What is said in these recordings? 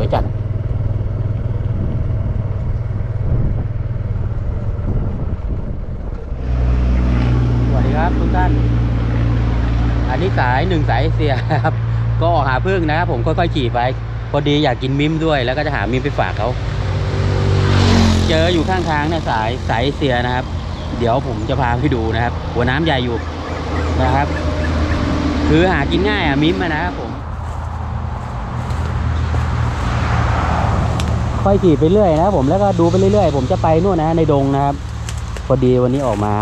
วยจัดสวัสดีครับทุกท่าน อันนี้สายหนึ่งสายเอเชียครับ ก็ออกหาพึ่งนะครับผมค่อยๆขี่ไป พอดีอยากกินมิมด้วยแล้วก็จะหามิมไปฝากเขาเจออยู่ข้างทางเนี่ยสายสายเอเชียนะครับ เดี๋ยวผมจะพาไปดูนะครับ หัวน้ำใหญ่อยู่นะครับ คือหากินง่ายอะมิมนะครับผม ค่อยขี่ไปเรื่อยนะครับผมแล้วก็ดูไปเรื่อยๆ ผมจะไปนู่นนะในดงนะครับ พอดีวันนี้ออกมา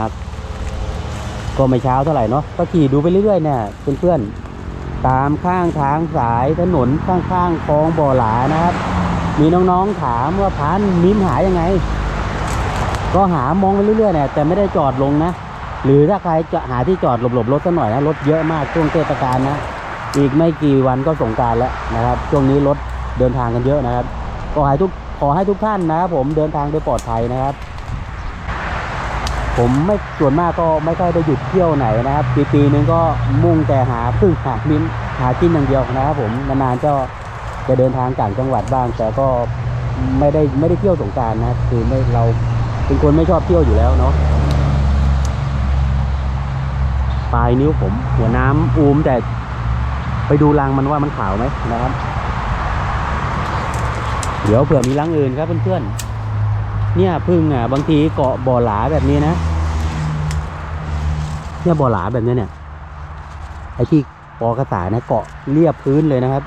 ก็ไม่เช้าเท่าไหร่เนาะก็ขี่ดูไปเรื่อยๆเนี่ยเพื่อนๆตามข้างทางสายถนนข้างๆคลองบ่อหลานะครับ มีน้องๆถามว่าพันมิ้มหายังไง ก็หามองไปเรื่อยๆเนี่ยแต่ไม่ได้จอดลงนะ หรือถ้าใครจะหาที่จอดหลบๆรถสักหน่อยนะรถเยอะมากช่วงเทศกาลนะอีกไม่กี่วันก็สงการแล้วนะครับ ช่วงนี้รถเดินทางกันเยอะนะครับ ขอให้ทุกขอให้ทุกท่านนะครับผมเดินทางโดยปลอดภัยนะครับ ผมไม่ส่วนมากก็ไม่ค่อยได้หยุดเที่ยวไหนนะครับ ปีปีนึงก็มุ่งแต่หาพึ่งหามิ้นหากินอย่างเดียวนะครับผมนานๆก็จะเดินทางต่างจังหวัดบ้าง แต่ก็ไม่ได้ไม่ได้เที่ยวสงการนะครับคือไม่เราเป็นคนไม่ชอบเที่ยวอยู่แล้วเนาะปลายนิ้วผม หัวน้ำอูมแต่ไปดูรังมันว่ามันขาวไหมนะครับ เดี๋ยวเผื่อมีรังอื่นครับเพื่อนๆ เนี่ยพึ่งอะบางทีเกาะบ่อหลาแบบนี้นะ เนี่ยบ่อหลาแบบนี้เนี่ย ไอ้ที่ปอกระสาเนี่ยเกาะเรียบพื้นเลยนะครับ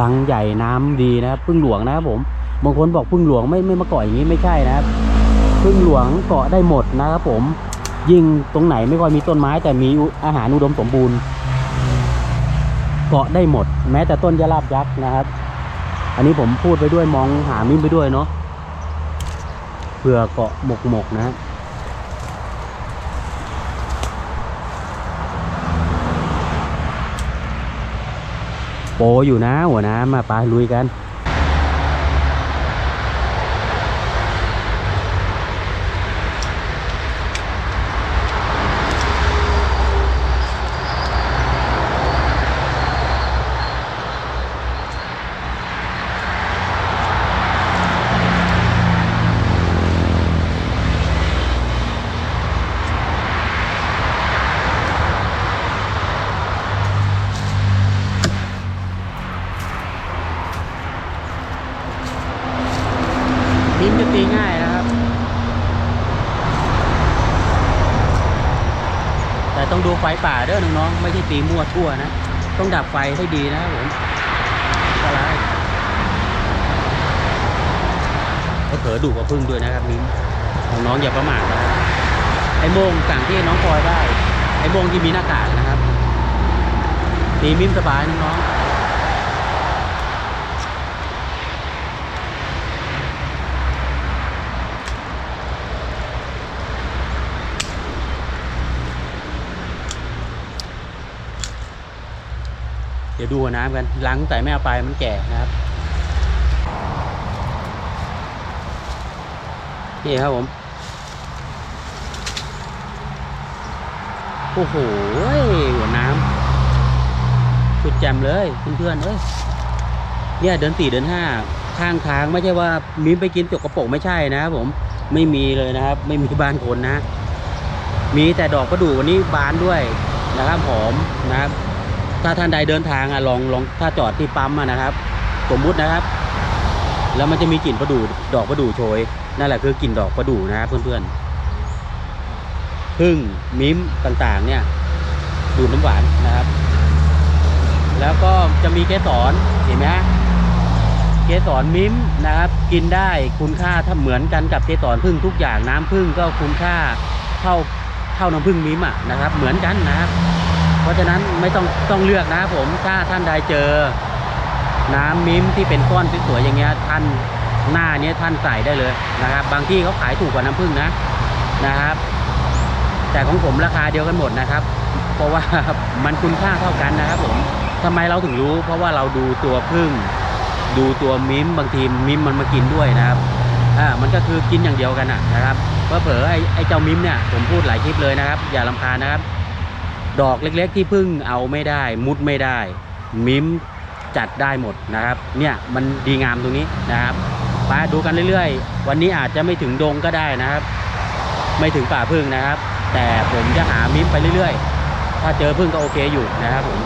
รังใหญ่น้ำดีนะครับพึ่งหลวงนะครับผม บางคนบอกพึ่งหลวงไม่ไม่มาเกาะอย่างนี้ไม่ใช่นะครับพึ่งหลวงเกาะได้หมดนะครับผม ยิ่งตรงไหนไม่ค่อยมีต้นไม้ แต่มีอาหารอุดมสมบูรณ์ เกาะได้หมด แม้แต่ต้นยะลาบยักษ์นะครับ อันนี้ผมพูดไปด้วยมองหามิ้นไปด้วยเนาะเผื่อเกาะหมกหมกนะโปอยู่นะ หัวน้ำมาปลุยกันจะตีง่ายนะครับ แต่ต้องดูไฟ ป่าเด้อน้องๆไม่ใช่ตีมั่วทั่วนะ ต้องดับไฟให้ดีนะครับผมอะไรก็เผลอดุกว่าพึ่งด้วยนะครับมิ้นน้องๆอย่าประมาทนะไอ้โมงสั่งที่น้องพลอยได้ ไอ้โมงที่มีหน้ากากนะครับตีมิ้นสบายน้องๆ เดี๋ยวดูน้ำกันล้างแต่ไม่เอาไปมันแก่นะครับนี่ครับผม โอ้โหหัวน้ำสุดแจ่มเลยเพื่อนๆเอ้ยเนี่ยเดินสี่เดินห้าข้างทางไม่ใช่ว่ามิ้นไปกินจกกระโปงไม่ใช่นะครับผมไม่มีเลยนะครับ ไม่มีบ้านคนนะ มีแต่ดอกประดู่วันนี้บานด้วยนะครับหอมนะครับ ถ้าท่านใดเดินทางอะลองลองถ้าจอดที่ปั๊มนะครับ สมมุตินะครับ แล้วมันจะมีกลิ่นประดู่ดอกประดู่โชยนั่นแหละคือกลิ่นดอกประดู่นะครับเพื่อนๆพึ่งมิ้มต่างๆ เนี่ยดูดน้ำหวานนะครับ แล้วก็จะมีเกสรเห็นไหมเกสรมิ้มนะครับ กินได้คุณค่าถ้าเหมือนกันกับเกสรพึ่งทุกอย่างน้ำพึ่งก็คุณค่าเท่าเท่าน้ำพึ่งมิ้มอะนะครับ เหมือนกันนะครับ เพราะฉะนั้นไม่ต้องต้องเลือกนะครับผมถ้าท่านใดเจอ น้ำมิ้มที่เป็นก้อนสวยๆอย่างเงี้ยท่านหน้าเนี้ยท่านใส่ได้เลยนะครับ บางที่เขาขายถูกกว่าน้ำผึ้งนะนะครับ แต่ของผมราคาเดียวกันหมดนะครับ เพราะว่ามันคุณค่าเท่ากันนะครับผมทำไมเราถึงรู้ เพราะว่าเราดูตัวพึ่ง ดูตัวมิ้มบางทีมิ้มมันมากินด้วยนะครับอ่ามันก็คือกินอย่างเดียวกันนะครับเพื่อเผลอไอ้ไอ้เจ้ามิ้มเนี่ยผมพูดหลายคลิปเลยนะครับ อย่าลำคาญนะครับ ดอกเล็กๆ ที่พึ่งเอาไม่ได้ มุดไม่ได้ มิ้มจัดได้หมดนะครับ เนี่ยมันดีงามตรงนี้นะครับไปดูกันเรื่อยๆ วันนี้อาจจะไม่ถึงดงก็ได้นะครับ ไม่ถึงป่าพึ่งนะครับ แต่ผมจะหามิมไปเรื่อยๆ ถ้าเจอพึ่งก็โอเคอยู่นะครับผม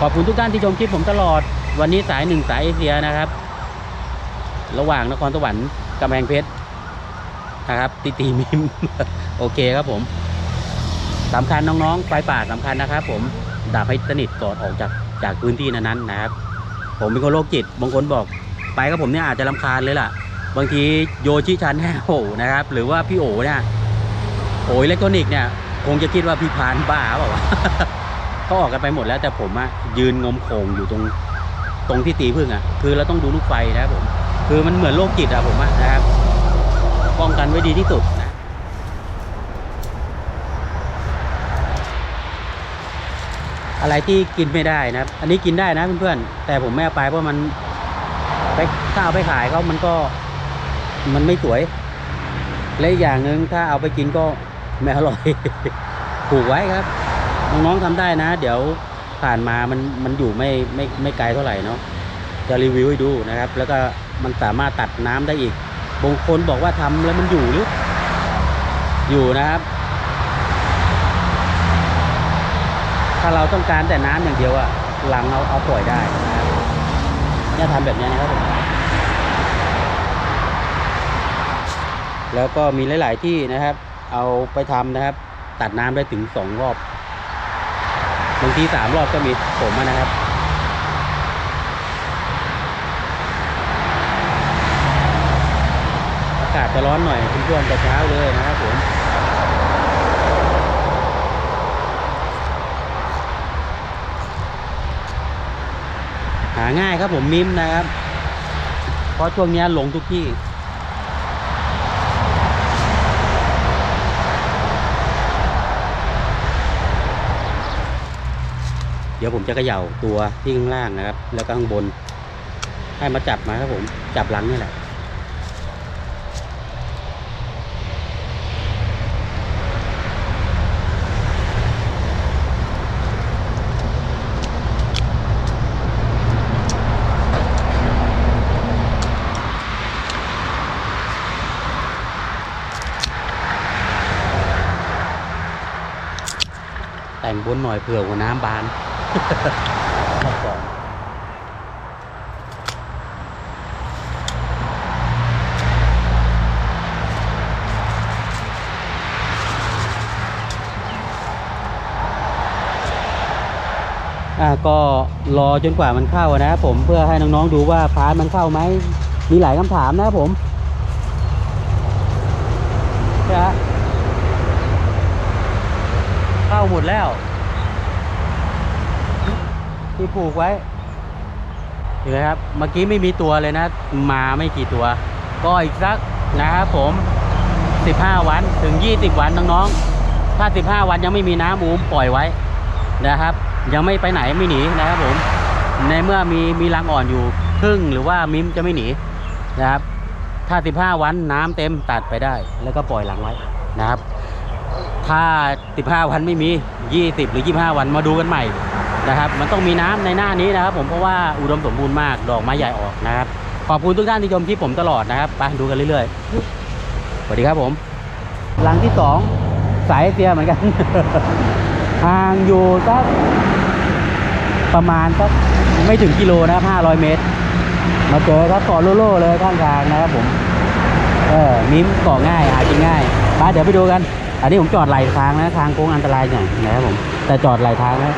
ขอบคุณทุกท่านที่ชมคลิปผมตลอด วันนี้สายหนึ่งสายเอเชียนะครับ ระหว่างนครสวรรค์กำแพงเพชรนะครับ ตีตีมิม โอเคครับผม สำคัญน้องๆไฟป่าสำคัญนะครับ ผมดับให้สนิทก่อนออกจากจากพื้นที่นั้นๆนะครับ ผมเป็นคนโรคจิตบางคนบอกไปกับผมเนี่ยอาจจะลำคาญเลยล่ะ บางทีโยชิชันแฮโหนะครับ หรือว่าพี่โอเนี่ยโออิเล็กทรอนิกเนี่ย คงจะคิดว่าพี่พานบ้าเปล่าวะเขาออกกันไปหมดแล้วแต่ผมอะยืนงมโขงอยู่ตรงตรงที่ตีพึ่งอะคือเราต้องดูลูกไฟนะครับผม คือมันเหมือนโรคจิตอะผมอะนะครับป้องกันไว้ดีที่สุดนะ อะไรที่กินไม่ได้นะครับ อันนี้กินได้นะเพื่อนๆ แต่ผมไม่เอาไปเพราะมันไปถ้าเอาไปขายเขามันก็มันไม่สวย และอีกอย่างหนึ่งถ้าเอาไปกินก็ไม่อร่อยผูกไว้ครับ น้องๆทำได้นะ เดี๋ยวผ่านมามันมันอยู่ไม่ไม่ไม่ไกลเท่าไหร่เนาะจะรีวิวให้ดูนะครับ แล้วก็มันสามารถตัดน้ำได้อีกบางคนบอกว่าทำแล้วมันอยู่หรืออยู่นะครับ ถ้าเราต้องการแต่น้ำอย่างเดียวอะหลังเอาเอาปล่อยได้นะครับเนี่ยทำแบบนี้นะครับผมแล้วก็มีหลาย ๆ ที่นะครับ เอาไปทำนะครับ ตัดน้ำได้ถึงสองรอบบางทีสามรอบก็มีผมนะครับอากาศจะร้อนหน่อยเพื่อนๆแต่เช้าเลยนะครับผม หาง่าย ครับผมมิมนะครับ เพราะช่วงนี้หลงทุกที่เดี๋ยวผมจะเขย่าตัวที่ข้างล่างนะครับ แล้วก็ข้างบน ให้มาจับมาครับผม จับหลังนี่แหละ งบนหน่อยเผื่อหัวน้ำบานรอบก่อนอะก็รอจนกว่ามันเข้านะครับผมเพื่อให้น้องๆดูว่าพาร์ทมันเข้าไหมมีหลายคำถามนะครับผมใช่ฮะเข้า หมดแล้ว ที่ปลูกไว้เห็นไหมครับ เมื่อกี้ไม่มีตัวเลยนะ มาไม่กี่ตัว ก็อีกสักนะครับผม 15 วันถึง 20 วันน้องๆ ถ้า 15 วันยังไม่มีน้ำอูมปล่อยไว้นะครับ ยังไม่ไปไหนไม่หนีนะครับผม ในเมื่อมีมีรังอ่อนอยู่ครึ่งหรือว่ามิมจะไม่หนีนะครับ ถ้า 15 วันน้ำเต็มตัดไปได้ แล้วก็ปล่อยหลังไว้นะครับ ถ้า 15 วันไม่มี 20 หรือ 25 วันมาดูกันใหม่นะครับ มันต้องมีน้ำในหน้านี้นะครับ ผมเพราะว่าอุดมสมบูรณ์มากดอกไม้ใหญ่ออกนะครับ ขอบคุณทุกท่านที่ชมคลิปผมตลอดนะครับไปดูกันเรื่อยๆสวัสดีครับผมหลังที่สองสายเอเชียเหมือนกันห่างอยู่สักประมาณสักไม่ถึงกิโลนะครับ500 เมตร มาเจอครับเกาะโลโล่เลยข้างทางนะครับผม เออมิ้มเกาะง่ายหากินง่ายไปเดี๋ยวไปดูกัน อันนี้ผมจอดไหลทางนะทางโค้งอันตรายหน่อยนะครับผม แต่จอดไหลทางนะ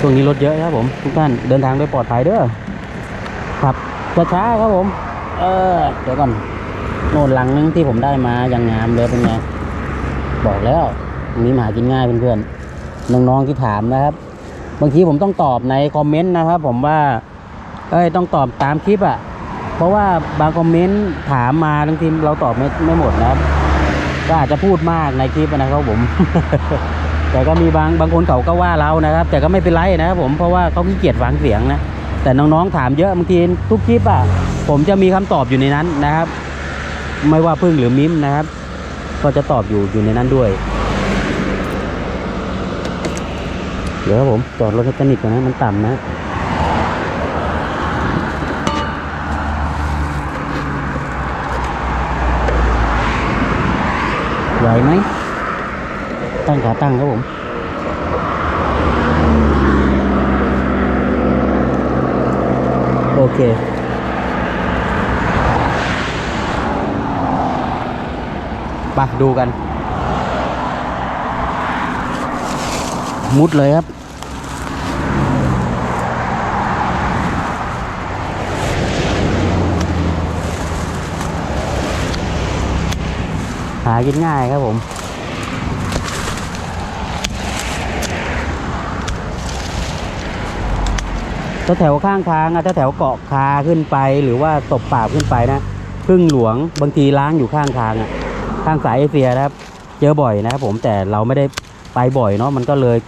ช่วงนี้รถเยอะครับผม ทุกท่านเดินทางโดยปลอดภัยเด้อครับช้าๆครับผม เออเดี๋ยวก่อนโน่นหลังนึงที่ผมได้มาอย่างงามเลยเป็นไงบอกแล้วตรงนี้มาหากินง่ายเพื่อนๆน้องๆที่ถามนะครับ บางทีผมต้องตอบในคอมเมนต์นะครับ ผมว่า เอ้ยต้องตอบตามคลิปอะ่ะ เพราะว่าบางคอมเมนต์ถามมาบางทีเราตอบไม่ไม่หมดนะครับ ก็อาจจะพูดมากในคลิปนะครับผม แต่ก็มีบางบางคนเขาก็ว่าเรานะครับ แต่ก็ไม่เป็นไรนะครับผมเพราะว่าเขาขี้เกียจฟังเสียงนะแต่น้องๆถามเยอะบางทีทุกคลิปอะ ผมจะมีคำตอบอยู่ในนั้นนะครับ ไม่ว่าพึ่งหรือมิมนะครับ ก็จะตอบอยู่อยู่ในนั้นด้วย เดี๋ยวครับผมจอดรถให้สนิทก่อนนะมันต่ำนะ ไหวไหม ตั้งขาตั้งครับผมโอเค มาดูกัน มุดเลยครับ กินง่ายครับผมถ้าแถวข้างทางอะถ้าแถวเกาะคาขึ้นไปหรือว่าตบปราขึ้นไปนะพึ่งหลวงบางทีล้างอยู่ข้างทางอะข้างสายเอเชียนะครับ เจอบ่อยนะครับผมแต่เราไม่ได้ไปบ่อยเนาะมันก็เลย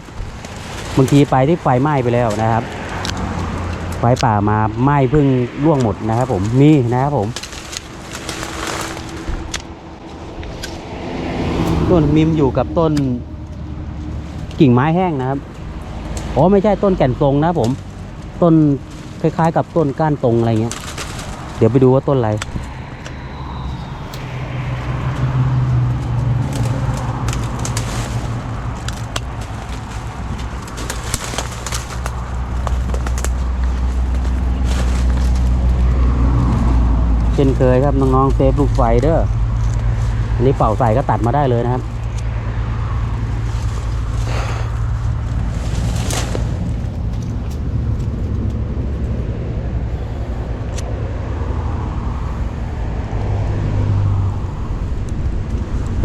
บางทีไปที่ไฟไหม้ไปแล้วนะครับไฟป่ามาไหม้พึ่งร่วงหมดนะครับผมมีนะครับผม ต้นมิมอยู่กับต้นกิ่งไม้แห้งนะครับอ๋อไม่ใช่ต้นแก่นทรงนะผม ต้นคล้ายๆ กับต้นก้านตรงอะไรเงี้ย เดี๋ยวไปดูว่าต้นอะไรเช่นเคยครับน้องๆเซฟลูกไฟเด้อ อันนี้เป่าใส่ก็ตัดมาได้เลยนะครับ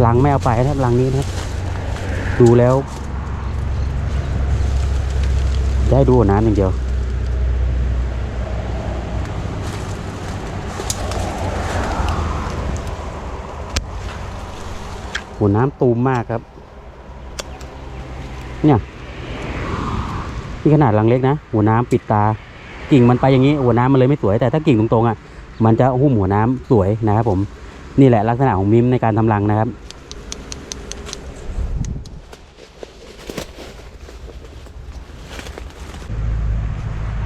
หลังไม่เอาไปนะครับหลังนี้นะครับ ดูแล้ว ได้ดูน้ำอย่างเดียว หัวน้ำตูมมากครับ เนี่ยนี่ขนาดหลังเล็กนะหัวน้ำปิดตา กิ่งมันไปอย่างนี้หัวน้ำมันเลยไม่สวย แต่ถ้ากิ่งตรงๆอะมันจะหุ้มหัวน้ำสวยนะครับ ผม นี่แหละลักษณะของมิมในการทำรังนะครับ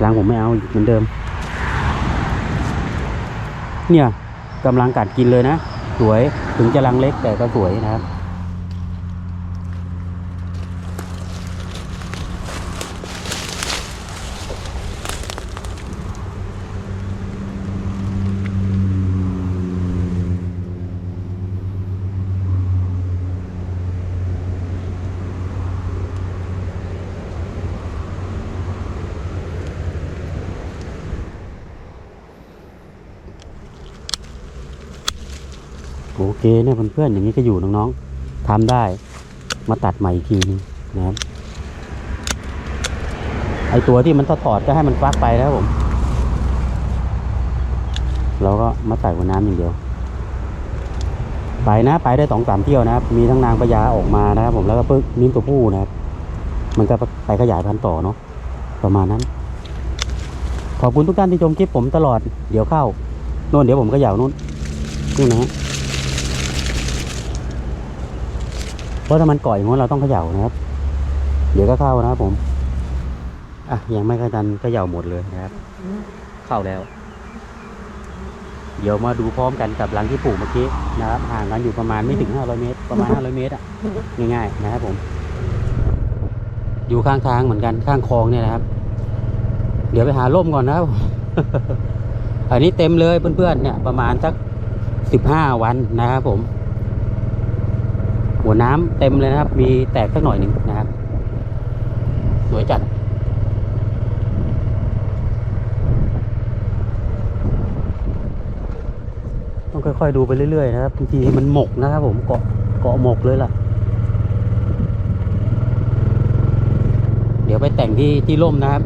รังผมไม่เอาเหมือนเดิม เนี่ยกำลังกัดกินเลยนะ สวย ถึงจะรังเล็กแต่ก็สวยนะครับ เคเนี่ยเพื่อนๆอย่างนี้ก็อยู่น้องๆทำได้ มาตัดใหม่อีกทีนึงนะครับไอตัวที่มันถอดก็ให้มันฟักไปนะครับผม เราก็มาใส่หัวน้ำอย่างเดียว ไปนะไปได้สองสามเที่ยวนะครับ มีทั้งนางพญาออกมานะครับ ผมแล้วก็ปึ๊กนิ้มตัวผู้นะครับ มันก็ไปขยายพันธุ์ต่อเนาะประมาณนั้น ขอบคุณทุกท่านที่ชมคลิปผมตลอดเดี๋ยวเข้าโน่นเดี๋ยวผมก็ยาวนู่นนู่นนะฮะ เพ ราะถ้ามันก่อยอย่างนั้นเราต้องเขย่านะครับ เดี๋ยวก็เข้านะครับผม อะยังไม่กระดันเขย่าหมดเลยนะครับ เข้าแล้ว เดี๋ยวมาดูพร้อมกันกับรังที่ปลูกเมื่อกี้นะครับ ห่างกันอยู่ประมาณไม่ถึง 500 เมตร ประมาณ 500 เมตรอะง่ายๆนะครับผม อยู่ข้างทางเหมือนกันข้างคลองเนี่ยนะครับ เดี๋ยวไปหาร่มก่อนนะครับ อันนี้เต็มเลยเพื่อนๆเนี่ยประมาณสัก 15 วันนะครับผม หัวน้ำเต็มเลยนะครับ มีแตกสักหน่อยหนึ่งนะครับ สวยจัดต้องค่อย ๆ ดูไปเรื่อย ๆ นะครับบางทีมันหมกนะครับผมเกาะเกาะหมกเลยล่ะ เดี๋ยวไปแต่งที่ที่ร่มนะครับ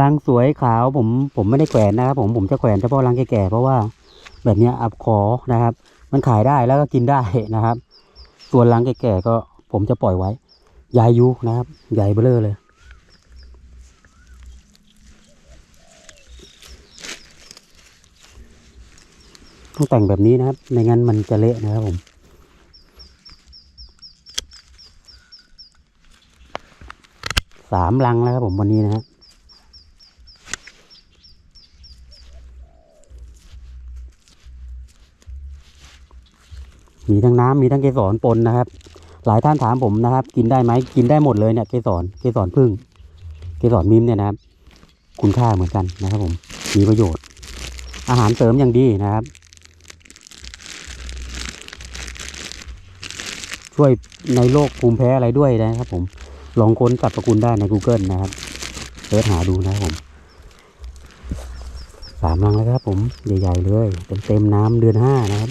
รังสวยขาวผมผมไม่ได้แขวนนะครับ ผมผมจะแขวนเฉพาะรังแก่ๆเพราะว่าแบบนี้อับคอนะครับ มันขายได้แล้วก็กินได้นะครับ ตัวลังแก่ๆก็ผมจะปล่อยไว้ใหญ่ยุนะครับ ใหญ่เบ้อเลย ต้องแต่งแบบนี้นะครับ ไม่งั้นมันจะเละนะครับผมสามลังแล้วครับผมวันนี้นะครับ มีทั้งน้ำมีทั้งเกสรปนนะครับ หลายท่านถามผมนะครับ กินได้ไหมกินได้หมดเลยเนี่ยเกสรเกสรพึ่ง เกสรมิมเนี่ยนะครับ คุณค่าเหมือนกันนะครับ ผมมีประโยชน์ อาหารเสริมอย่างดีนะครับ ช่วยในโรคภูมิแพ้อะไรด้วยนะครับ ผมลองค้นสรรพคุณได้ใน Google นะครับเสิร์ชหาดูนะครับผมสามลังแล้วครับผมใหญ่ๆเลยเต็มๆน้ำเดือนห้านะครับ